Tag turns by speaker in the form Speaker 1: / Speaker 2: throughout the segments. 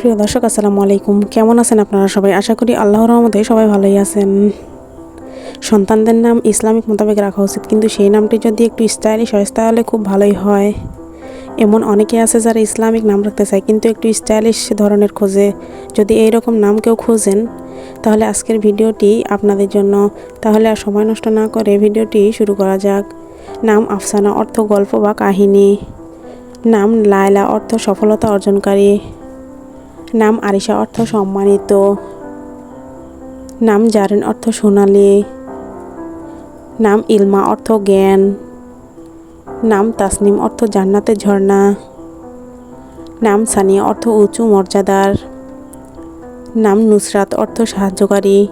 Speaker 1: প্রিয় দর্শক, আসসালামু আলাইকুম। কেমন আছেন আপনারা সবাই? আশা করি আল্লাহর রহমতে সবাই ভালোই আছেন। সন্তানদের নাম ইসলামিক মোতাবেক রাখা উচিত, কিন্তু সেই নামটি যদি একটু স্টাইলিশ হয়, তাহলে খুব ভালোই হয়। এমন অনেকে আছে যারা ইসলামিক নাম রাখতে চায়, কিন্তু একটু স্টাইলিশ ধরনের খোঁজে। যদি এই রকম নাম কেউ খোঁজেন, তাহলে আজকের ভিডিওটি আপনাদের জন্য। তাহলে আর সময় নষ্ট না করে ভিডিওটি শুরু করা যাক। নাম আফসানা অর্থ গল্প বা কাহিনী। নাম লায়লা অর্থ সফলতা অর্জনকারী। নাম আরিশা অর্থ সম্মানিত। নাম জারেন অর্থ সোনালি। নাম ইলমা অর্থ জ্ঞান। নাম তাসনিম অর্থ জান্নাতের ঝর্ণা। নাম সানিয়া অর্থ উঁচু মর্যাদার। নাম নুসরাত অর্থ সাহায্যকারী।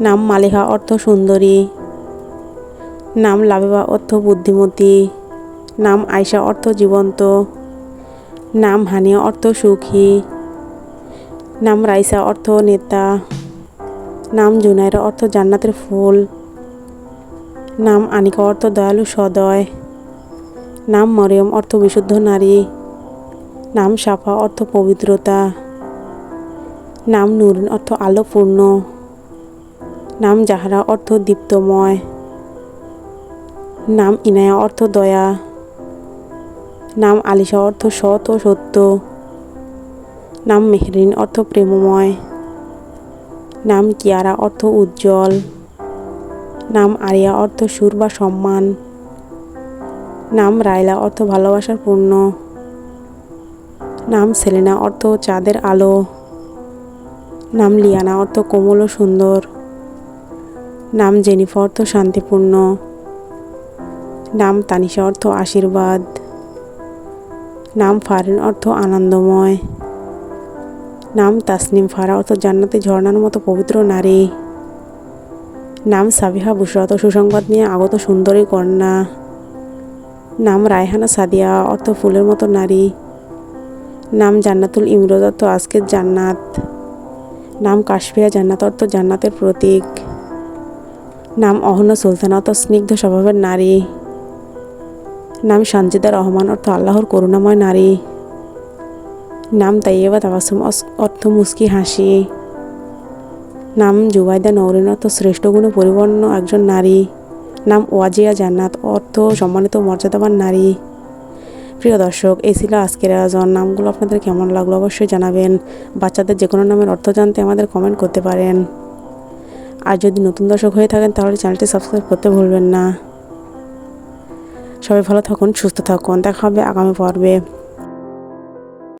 Speaker 1: নাম মালিহা অর্থ সুন্দরী। নাম লাবেবা অর্থ বুদ্ধিমতী। নাম আয়শা অর্থ জীবন্ত। নাম হানিয়া অর্থ সুখী। নাম রাইসা, অর্থ নেতা। নাম জুনাইরা, অর্থ জান্নাতের ফুল। নাম আনিকা, অর্থ দয়ালু সদয়। নাম মরিয়ম, অর্থ বিশুদ্ধ নারী। নাম সাফা অর্থ পবিত্রতা। নাম নুরিন অর্থ আলোপূর্ণ। নাম জাহারা, অর্থ দীপ্তময়। নাম ইনায়া, অর্থ দয়া। নাম আলিশা, অর্থ সৎ ও সত্য। নাম মেহরিন, অর্থ প্রেমময়। নাম কিয়ারা, অর্থ উজ্জ্বল। নাম আরিয়া, অর্থ সুর বা সম্মান। নাম রায়লা, অর্থ ভালোবাসার পূর্ণ। নাম সেলেনা, অর্থ চাঁদের আলো। নাম লিয়ানা, অর্থ কোমল ও সুন্দর। নাম জেনিফা অর্থ শান্তিপূর্ণ। নাম তানিশা, অর্থ আশীর্বাদ। নাম ফারিন অর্থ আনন্দময়। নাম তাসনিম ফারা অর্থ জান্নাতে ঝর্ণার মতো পবিত্র নারী। নাম সাবিহা বুসরত সুসংবাদ নিয়ে আগত সুন্দরী কন্যা। নাম রায়হানা সাদিয়া অর্থ ফুলের মতো নারী। নাম জান্নাতুল ইমরোজ অর্থ আজকের জান্নাত। নাম কাশফিয়া জান্নাত অর্থ জান্নাতের প্রতীক। নাম অহনা সুলতানা অর্থ স্নিগ্ধ স্বভাবের নারী। নাম সঞ্জিদা রহমান অর্থ আল্লাহর করুণাময় নারী। নাম তাইয়েবা তাবাসুম অর্থ মুস্কি হাসি। নাম জুবাইদা নৌরিন অর্থ শ্রেষ্ঠ গুণে পরিপূর্ণ একজন নারী। নাম ওয়াজিয়া জান্নাত অর্থ সম্মানিত মর্যাদাবান নারী। প্রিয় দর্শক, এই ছিল আজকের আয়োজন। নামগুলো আপনাদের কেমন লাগল অবশ্যই জানাবেন। বাচ্চাদের যে কোনো নামের অর্থ জানতে আমাদের কমেন্ট করতে পারেন। আর যদি নতুন দর্শক হয়ে থাকেন, তাহলে চ্যানেলটি সাবস্ক্রাইব করতে ভুলবেন না। সবাই ভালো থাকুন, সুস্থ থাকুন। দেখা হবে আগামী পর্বে।